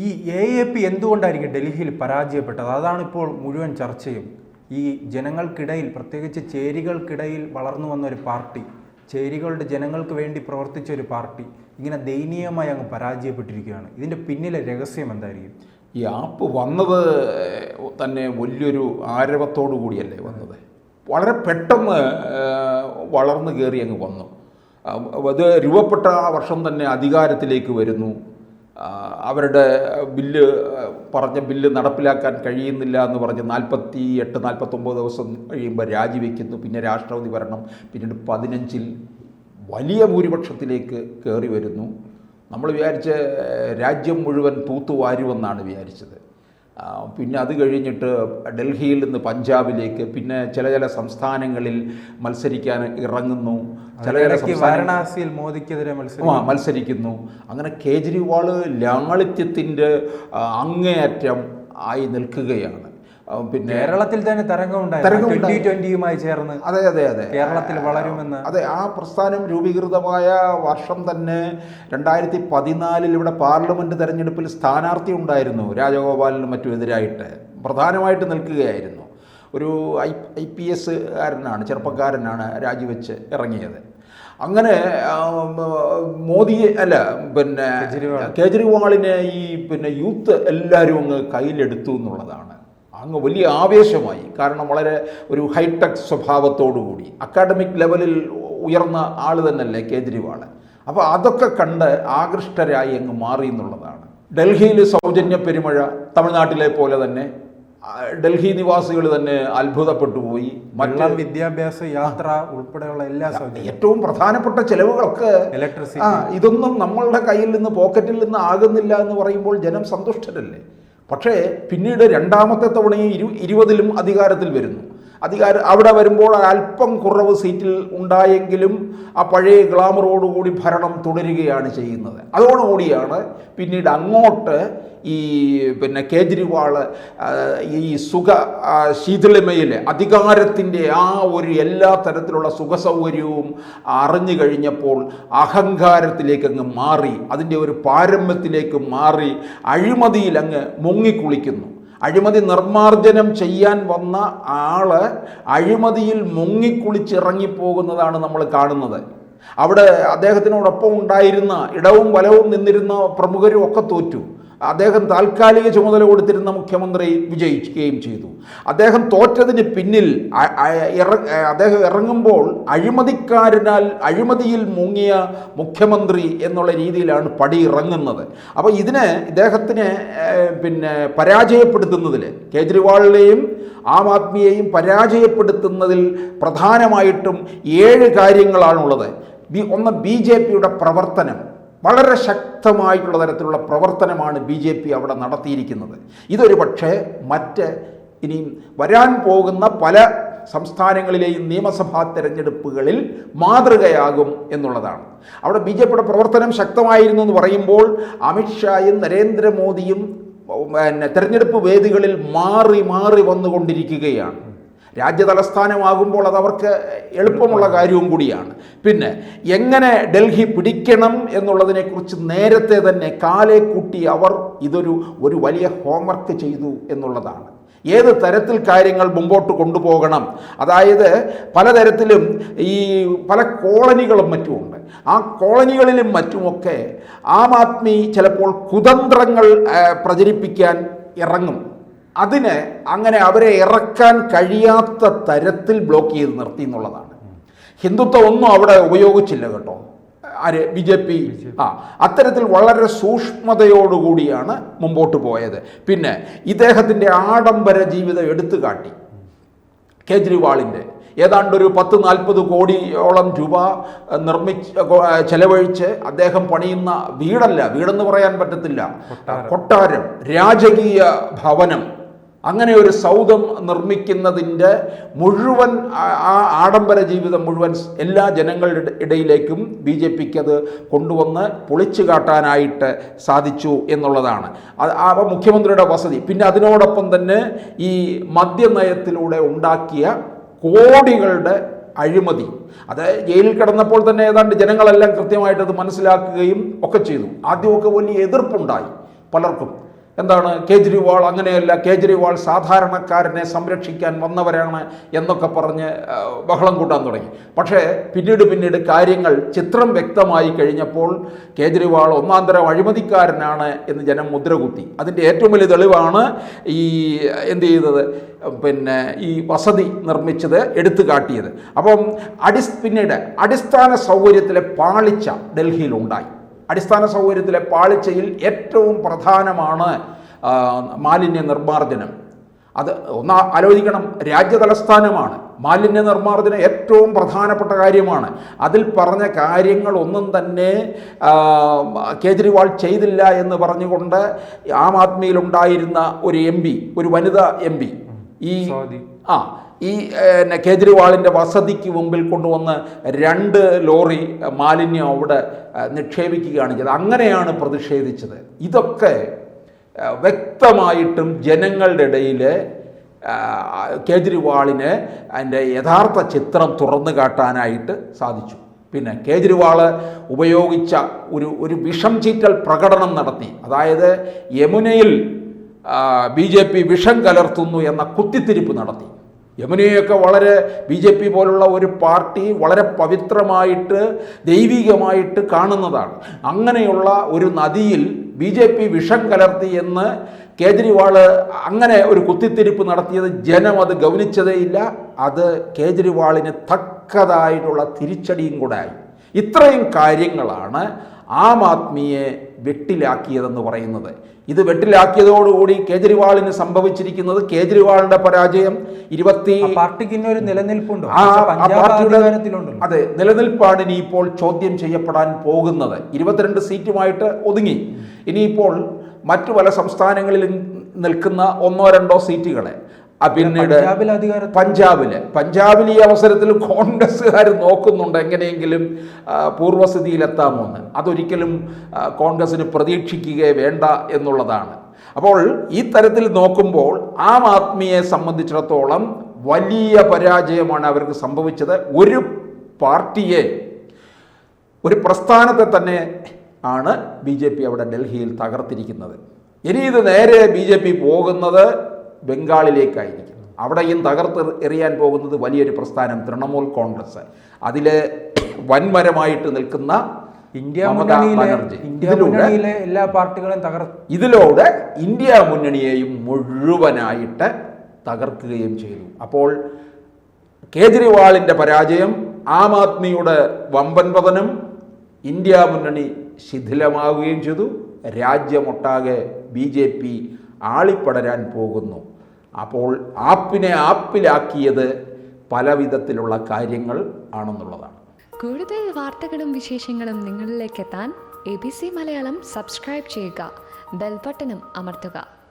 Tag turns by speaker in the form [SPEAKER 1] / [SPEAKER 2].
[SPEAKER 1] ഈ A A P എന്തുകൊണ്ടായിരിക്കും ഡൽഹിയിൽ പരാജയപ്പെട്ടത്? അതാണ് ഇപ്പോൾ മുഴുവൻ ചർച്ചയും. ഈ ജനങ്ങൾക്കിടയിൽ പ്രത്യേകിച്ച് ചേരികൾക്കിടയിൽ വളർന്നു വന്ന ഒരു പാർട്ടി ചേരികളുടെ ജനങ്ങൾക്ക് വേണ്ടി പ്രവർത്തിച്ച ഒരു പാർട്ടി ഇങ്ങനെ ദയനീയമായി അങ്ങ് പരാജയപ്പെട്ടിരിക്കുകയാണ്. ഇതിന്റെ പിന്നിലെ രഹസ്യം എന്തായിരിക്കും?
[SPEAKER 2] ഈ ആപ്പ് വന്നത് തന്നെ വലിയൊരു ആരവത്തോടു കൂടിയല്ലേ വന്നത്? വളരെ പെട്ടെന്ന് വളർന്നു കയറി അങ്ങ് വന്നു. അത് രൂപപ്പെട്ട ആ വർഷം തന്നെ അധികാരത്തിലേക്ക് വരുന്നു. അവരുടെ ബില്ല് പറഞ്ഞ ബില്ല് നടപ്പിലാക്കാൻ കഴിയുന്നില്ല എന്ന് പറഞ്ഞ് നാൽപ്പത്തി എട്ട് നാൽപ്പത്തൊമ്പത് ദിവസം കഴിയുമ്പോൾ രാജിവെക്കുന്നു. പിന്നെ രാഷ്ട്രപതി ഭരണം പിന്നീട് പതിനഞ്ചിൽ വലിയ ഭൂരിപക്ഷത്തിലേക്ക് കയറി വരുന്നു. നമ്മൾ വിചാരിച്ച രാജ്യം മുഴുവൻ തൂത്തുവാരുമെന്നാണ് വിചാരിച്ചത്. പിന്നെ അത് കഴിഞ്ഞിട്ട് ഡൽഹിയിൽ നിന്ന് പഞ്ചാബിലേക്ക് പിന്നെ ചില ചില സംസ്ഥാനങ്ങളിൽ മത്സരിക്കാൻ ഇറങ്ങുന്നു. ചില
[SPEAKER 1] വാരണാസിയിൽ മോദിക്കെതിരെ മത്സരം
[SPEAKER 2] മത്സരിക്കുന്നു. അങ്ങനെ കേജ്രിവാൾ ലാളിത്യത്തിന്റെ അങ്ങേയറ്റം ആയി നിൽക്കുകയാണ്. പിന്നെ
[SPEAKER 1] കേരളത്തിൽ തന്നെ തരംഗമുണ്ടായി
[SPEAKER 2] തരംഗമുണ്ടായി.
[SPEAKER 1] ട്വന്റി ട്വന്റിയുമായി ചേർന്ന്
[SPEAKER 2] അതെ അതെ അതെ.
[SPEAKER 1] കേരളത്തിൽ വളരുമെന്ന്.
[SPEAKER 2] അതെ ആ പ്രസ്ഥാനം രൂപീകൃതമായ വർഷം തന്നെ രണ്ടായിരത്തി പതിനാലിൽ ഇവിടെ പാർലമെന്റ് തെരഞ്ഞെടുപ്പിൽ സ്ഥാനാർത്ഥി ഉണ്ടായിരുന്നു രാജഗോപാലിനും മറ്റും എതിരായിട്ട്. പ്രധാനമായിട്ട് നിൽക്കുകയായിരുന്നു. ഒരു ഐ ഐ പി എസ് കാരനാണ് ചെറുപ്പക്കാരനാണ് രാജിവെച്ച് ഇറങ്ങിയത്. അങ്ങനെ മോദിയെ മോദി അല്ല പിന്നെ. കേജ്രിവാളിനെ ഈ പിന്നെ യൂത്ത് എല്ലാവരും അങ്ങ് കയ്യിലെടുത്തു എന്നുള്ളതാണ്. അങ്ങ് വലിയ ആവേശമായി. കാരണം വളരെ ഒരു ഹൈടെക് സ്വഭാവത്തോടുകൂടി. അക്കാഡമിക് ലെവലിൽ ഉയർന്ന ആൾ തന്നെയല്ലേ കേജ്രിവാൾ അപ്പോൾ അതൊക്കെ കണ്ട് ആകൃഷ്ടരായി അങ്ങ് മാറി എന്നുള്ളതാണ്. ഡൽഹിയിൽ സൗജന്യ പെരുമഴ തമിഴ്നാട്ടിലെ പോലെ തന്നെ ഡൽഹി നിവാസികൾ തന്നെ അത്ഭുതപ്പെട്ടു പോയി.
[SPEAKER 1] മറ്റുള്ള വിദ്യാഭ്യാസ യാത്ര ഉൾപ്പെടെയുള്ള എല്ലാ
[SPEAKER 2] ഏറ്റവും പ്രധാനപ്പെട്ട ചെലവുകളൊക്കെ
[SPEAKER 1] ഇലക്ട്രിസിറ്റി
[SPEAKER 2] ഇതൊന്നും നമ്മളുടെ കയ്യിൽ നിന്ന് പോക്കറ്റിൽ നിന്ന് ആകുന്നില്ല എന്ന് പറയുമ്പോൾ ജനം സന്തുഷ്ടരല്ലേ? പക്ഷേ പിന്നീട് രണ്ടാമത്തെ തവണയും ഇരു ഇരുപതിലും അധികാരത്തിൽ വരുന്നു. അധികാര അവിടെ വരുമ്പോൾ അല്പം കുറവ് സീറ്റിൽ ഉണ്ടായെങ്കിലും ആ പഴയ ഗ്ലാമറോടുകൂടി ഭരണം തുടരുകയാണ് ചെയ്യുന്നത്. അതോടുകൂടിയാണ് പിന്നീട് അങ്ങോട്ട് ഈ പിന്നെ കേജ്രിവാൾ ഈ സുഖ ശീതളിമയിൽ അധികാരത്തിന്റെ ആ ഒരു എല്ലാ തരത്തിലുള്ള സുഖസൗകര്യവും അറിഞ്ഞു കഴിഞ്ഞപ്പോൾ അഹങ്കാരത്തിലേക്ക് അങ്ങ് മാറി അതിന്റെ ഒരു പാരമ്യത്തിലേക്ക് മാറി അഴിമതിയിൽ അങ്ങ് മുങ്ങിക്കുളിക്കുന്നു. അഴിമതി നിർമ്മാർജനം ചെയ്യാൻ വന്ന ആൾ അഴിമതിയിൽ മുങ്ങിക്കുളിച്ചിറങ്ങിപ്പോകുന്നതാണ് നമ്മൾ കാണുന്നത്. അവിടെ അദ്ദേഹത്തിനോടൊപ്പം ഉണ്ടായിരുന്ന ഇടവും വലവും നിന്നിരുന്ന പ്രമുഖരും ഒക്കെ തോറ്റു. അദ്ദേഹം താൽക്കാലിക ചുമതല കൊടുത്തിരുന്ന മുഖ്യമന്ത്രി വിജയിക്കുകയും ചെയ്തു. അദ്ദേഹം തോറ്റതിന് പിന്നിൽ അദ്ദേഹം ഇറങ്ങുമ്പോൾ അഴിമതിക്കാരനാൽ അഴിമതിയിൽ മുങ്ങിയ മുഖ്യമന്ത്രി എന്നുള്ള രീതിയിലാണ് പടി ഇറങ്ങുന്നത്. അപ്പോൾ ഇതിനെ ഇദ്ദേഹത്തിനെ പിന്നെ പരാജയപ്പെടുത്തുന്നതിൽ കേജ്രിവാളിനെയും ആം ആദ്മിയെയും പരാജയപ്പെടുത്തുന്നതിൽ പ്രധാനമായിട്ടും ഏഴ് കാര്യങ്ങളാണുള്ളത്. ഒന്ന് ബി ജെ പിയുടെ പ്രവർത്തനം വളരെ ശക്തമായിട്ടുള്ള തരത്തിലുള്ള പ്രവർത്തനമാണ് ബി ജെ പി അവിടെ നടത്തിയിരിക്കുന്നത്. ഇതൊരു പക്ഷേ മറ്റ് ഇനിയും വരാൻ പോകുന്ന പല സംസ്ഥാനങ്ങളിലെയും നിയമസഭാ തെരഞ്ഞെടുപ്പുകളിൽ മാതൃകയാകും എന്നുള്ളതാണ്. അവിടെ ബി ജെ പിയുടെ പ്രവർത്തനം ശക്തമായിരുന്നു എന്ന് പറയുമ്പോൾ അമിത്ഷായും നരേന്ദ്രമോദിയും പിന്നെ തെരഞ്ഞെടുപ്പ് വേദികളിൽ മാറി മാറി വന്നുകൊണ്ടിരിക്കുകയാണ്. രാജ്യ തലസ്ഥാനമാകുമ്പോൾ അത് അവർക്ക് എളുപ്പമുള്ള കാര്യവും കൂടിയാണ്. പിന്നെ എങ്ങനെ ഡൽഹി പിടിക്കണം എന്നുള്ളതിനെക്കുറിച്ച് നേരത്തെ തന്നെ കാലെ കൂട്ടി അവർ ഇതൊരു ഒരു വലിയ ഹോംവർക്ക് ചെയ്തു എന്നുള്ളതാണ്. ഏത് തരത്തിൽ കാര്യങ്ങൾ മുമ്പോട്ട് കൊണ്ടുപോകണം? അതായത് പലതരത്തിലും ഈ പല കോളനികളും മറ്റുമുണ്ട്. ആ കോളനികളിലും മറ്റുമൊക്കെ ആം ആദ്മി ചിലപ്പോൾ കുതന്ത്രങ്ങൾ പ്രചരിപ്പിക്കാൻ ഇറങ്ങും. അതിന് അങ്ങനെ അവരെ ഇറക്കാൻ കഴിയാത്ത തരത്തിൽ ബ്ലോക്ക് ചെയ്ത് നിർത്തി എന്നുള്ളതാണ്. ഹിന്ദുത്വം ഒന്നും അവിടെ ഉപയോഗിച്ചില്ല കേട്ടോ. ആര്? B J P. ആ അത്തരത്തിൽ വളരെ സൂക്ഷ്മതയോടുകൂടിയാണ് മുമ്പോട്ട് പോയത്. പിന്നെ ഇദ്ദേഹത്തിന്റെ ആഡംബര ജീവിതം എടുത്തു കാട്ടി കേജ്രിവാളിന്റെ ഏതാണ്ട് ഒരു പത്ത് നാൽപ്പത് കോടിയോളം രൂപ നിർമ്മിച്ച് ചെലവഴിച്ച് അദ്ദേഹം പണിയുന്ന വീടല്ല. വീടെന്ന് പറയാൻ പറ്റത്തില്ല. കൊട്ടാരം. രാജകീയ ഭവനം. അങ്ങനെ ഒരു സൗധം നിർമ്മിക്കുന്നതിന്റെ മുഴുവൻ ആ- ആഡംബര ജീവിതം മുഴുവൻ എല്ലാ ജനങ്ങളുടെ ഇടയിലേക്കും ബി ജെ പിക്ക് അത് കൊണ്ടുവന്ന് പൊളിച്ചു കാട്ടാനായിട്ട് സാധിച്ചു എന്നുള്ളതാണ്. ആ മുഖ്യമന്ത്രിയുടെ വസതി. പിന്നെ അതിനോടൊപ്പം തന്നെ ഈ മദ്യനയത്തിലൂടെ ഉണ്ടാക്കിയ കോടികളുടെ അഴിമതി. അത് ജയിലിൽ കിടന്നപ്പോൾ തന്നെ ഏതാണ്ട് ജനങ്ങളെല്ലാം കൃത്യമായിട്ട് അത് മനസ്സിലാക്കുകയും ഒക്കെ ചെയ്തു. ആദ്യമൊക്കെ വലിയ എതിർപ്പുണ്ടായി പലർക്കും. എന്താണ് കേജ്രിവാൾ അങ്ങനെയല്ല കേജ്രിവാൾ സാധാരണക്കാരനെ സംരക്ഷിക്കാൻ വന്നവരാണ് എന്നൊക്കെ പറഞ്ഞ് ബഹളം കൂട്ടാൻ തുടങ്ങി. പക്ഷേ പിന്നീട് പിന്നീട് കാര്യങ്ങൾ ചിത്രം വ്യക്തമായി കഴിഞ്ഞപ്പോൾ കേജ്രിവാൾ ഒന്നാം തരം അഴിമതിക്കാരനാണ് എന്ന് ജനം മുദ്രകുത്തി. അതിന്റെ ഏറ്റവും വലിയ തെളിവാണ് ഈ എന്ത് ചെയ്തത്? പിന്നെ ഈ വസതി നിർമ്മിച്ചത് എടുത്തു കാട്ടിയത്. അപ്പം അടിസ് പിന്നീട് അടിസ്ഥാന സൗകര്യത്തിലെ പാളിച്ച ഡൽഹിയിലുണ്ടായി. അടിസ്ഥാന സൗകര്യത്തിലെ പാളിച്ചയിൽ ഏറ്റവും പ്രധാനമാണ് മാലിന്യ നിർമ്മാർജനം. അത് ഒന്ന് ആലോചിക്കണം രാജ്യതലസ്ഥാനമാണ്. മാലിന്യ നിർമ്മാർജനം ഏറ്റവും പ്രധാനപ്പെട്ട കാര്യമാണ്. അതിൽ പറഞ്ഞ കാര്യങ്ങളൊന്നും തന്നെ കേജ്രിവാൾ ചെയ്തില്ല എന്ന് പറഞ്ഞുകൊണ്ട് ആം ആദ്മിയിലുണ്ടായിരുന്ന ഒരു എം പി ഒരു വനിതാ എം പി ഈ ആ ഈ പിന്നെ കേജ്രിവാളിന്റെ വസതിക്ക് മുമ്പിൽ കൊണ്ടുവന്ന് രണ്ട് ലോറി മാലിന്യം അവിടെ നിക്ഷേപിക്കുകയാണ് ചെയ്തത്. അങ്ങനെയാണ് പ്രതിഷേധിച്ചത്. ഇതൊക്കെ വ്യക്തമായിട്ടും ജനങ്ങളുടെ ഇടയിൽ കേജ്രിവാളിന് അതിന്റെ യഥാർത്ഥ ചിത്രം തുറന്നു കാട്ടാനായിട്ട് സാധിച്ചു. പിന്നെ കേജ്രിവാൾ ഉപയോഗിച്ച ഒരു ഒരു വിഷം ചീറ്റൽ പ്രകടനം നടത്തി. അതായത് യമുനയിൽ ബി ജെ പി വിഷം കലർത്തുന്നു എന്ന കുത്തിത്തിരിപ്പ് നടത്തി. യമുനയൊക്കെ വളരെ ബി ജെ പി പോലുള്ള ഒരു പാർട്ടി വളരെ പവിത്രമായിട്ട് ദൈവികമായിട്ട് കാണുന്നതാണ്. അങ്ങനെയുള്ള ഒരു നദിയിൽ ബി ജെ പി വിഷം കലർത്തി എന്ന് കേജ്രിവാൾ അങ്ങനെ ഒരു കുത്തിത്തിരിപ്പ് നടത്തിയത് ജനം അത് ഗൗനിച്ചതേയില്ല. അത് കേജ്രിവാളിന് തക്കതായിട്ടുള്ള തിരിച്ചടിയും കൂടെ ആയി. ഇത്രയും കാര്യങ്ങളാണ് ആം ആദ്മിയെ വെട്ടിലാക്കിയതെന്ന് പറയുന്നത്. ഇത് വെട്ടിലാക്കിയതോടുകൂടി കേജ്രിവാളിന് സംഭവിച്ചിരിക്കുന്നത് കേജ്രിവാളിന്റെ പരാജയം ഇരുപത്തി
[SPEAKER 1] പാർട്ടിക്ക് ഇന്നൊരു നിലനിൽപ്പുണ്ടോ.
[SPEAKER 2] അതെ നിലനിൽപ്പാണ് ഇനി ഇപ്പോൾ ചോദ്യം ചെയ്യപ്പെടാൻ പോകുന്നത്. ഇരുപത്തിരണ്ട് സീറ്റുമായിട്ട് ഒതുങ്ങി. ഇനിയിപ്പോൾ മറ്റു പല സംസ്ഥാനങ്ങളിൽ നിൽക്കുന്ന ഒന്നോ രണ്ടോ സീറ്റുകളെ പിന്നീട്
[SPEAKER 1] പഞ്ചാബിൽ.
[SPEAKER 2] പഞ്ചാബിൽ ഈ അവസരത്തിൽ കോൺഗ്രസ്സുകാർ നോക്കുന്നുണ്ട് എങ്ങനെയെങ്കിലും പൂർവസ്ഥിതിയിലെത്താമോ എന്ന് അതൊരിക്കലും കോൺഗ്രസ്സിന് പ്രതീക്ഷിക്കുകയേ വേണ്ട എന്നുള്ളതാണ്. അപ്പോൾ ഈ തരത്തിൽ നോക്കുമ്പോൾ ആം ആദ്മിയെ സംബന്ധിച്ചിടത്തോളം വലിയ പരാജയമാണ് അവർക്ക് സംഭവിച്ചത്. ഒരു പാർട്ടിയെ ഒരു പ്രസ്ഥാനത്തെ തന്നെ ആണ് ബി ജെ പി അവിടെ ഡൽഹിയിൽ തകർത്തിരിക്കുന്നത്. ഇനി ഇത് നേരെ ബി ജെ പി പോകുന്നത് ബംഗാളിലേക്കായിരിക്കും. അവിടെയും തകർത്ത് എറിയാൻ പോകുന്നത് വലിയൊരു പ്രസ്ഥാനം തൃണമൂൽ കോൺഗ്രസ്. അതിൽ വൻമരമായിട്ട് നിൽക്കുന്ന
[SPEAKER 1] ഇന്ത്യ മുന്നണിയിലെ എല്ലാ പാർട്ടികളും തകർ
[SPEAKER 2] ഇതിലൂടെ ഇന്ത്യ മുന്നണിയെയും മുഴുവനായിട്ട് തകർക്കുകയും ചെയ്തു. അപ്പോൾ കേജ്രിവാളിന്റെ പരാജയം ആം ആദ്മിയുടെ വമ്പൻ പതനം ഇന്ത്യ മുന്നണി ശിഥിലമാവുകയും ചെയ്തു. രാജ്യമൊട്ടാകെ ബി ജെ പി ആളിപ്പടരാൻ പോകുന്നു. അപ്പോൾ ആപ്പിനെ ആപ്പിലാക്കിയത് പല വിധത്തിലുള്ള കാര്യങ്ങൾ ആണെന്നുള്ളതാണ്.
[SPEAKER 3] കൂടുതൽ വാർത്തകളും വിശേഷങ്ങളും നിങ്ങളിലേക്ക് എത്താൻ A B C Malayalam subscribe ചെയ്യുക. ബെൽബട്ടനും അമർത്തുക.